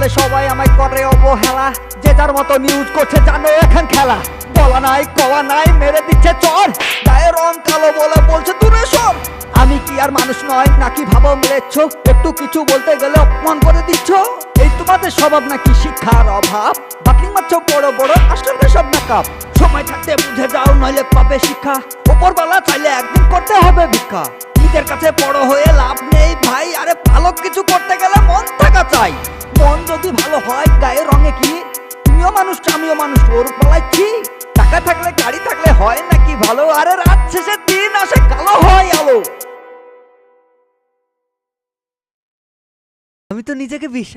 বলে সবাই আমায় করে অবহেলা। যে যার মতো নিউজ করছে জানো এখন খেলা। বলা নাই, কওয়া নাই, মেরে দিচ্ছে চর। গায়ে রং কালো বলে বলছে, তুমি সব। আমি কি আর মানুষ নয়, নাকি ভাবো মেরেছ? একটু কিছু বলতে গেলে অপমান করে দিচ্ছ? এই তোমাদের স্বভাব নাকি শিক্ষার অভাব? বাকি মাত্র বড় বড় আসলে সব নাকাপ সময় থাকতে বুঝে যাও, নইলে পাবে শিক্ষা। ওপরবেলা চাইলে একদিন করতে হবে ভিক্ষা। নিজের কাছে বড় হয়ে লাভ নেই ভাই, আরে ভালো কিছু করতে গেলে মন থাকা চাই। যদি ভালো হয় গায়ে রঙে কি? তুমিও মানুষ আমিও মানুষ, ওর পালাচ্ছি টাকা থাকলে, গাড়ি থাকলে হয় নাকি ভালো? আরে রাত শেষে দিন আসে, কালো হয় আলো। আমি তো নিজেকে বিশ্বাস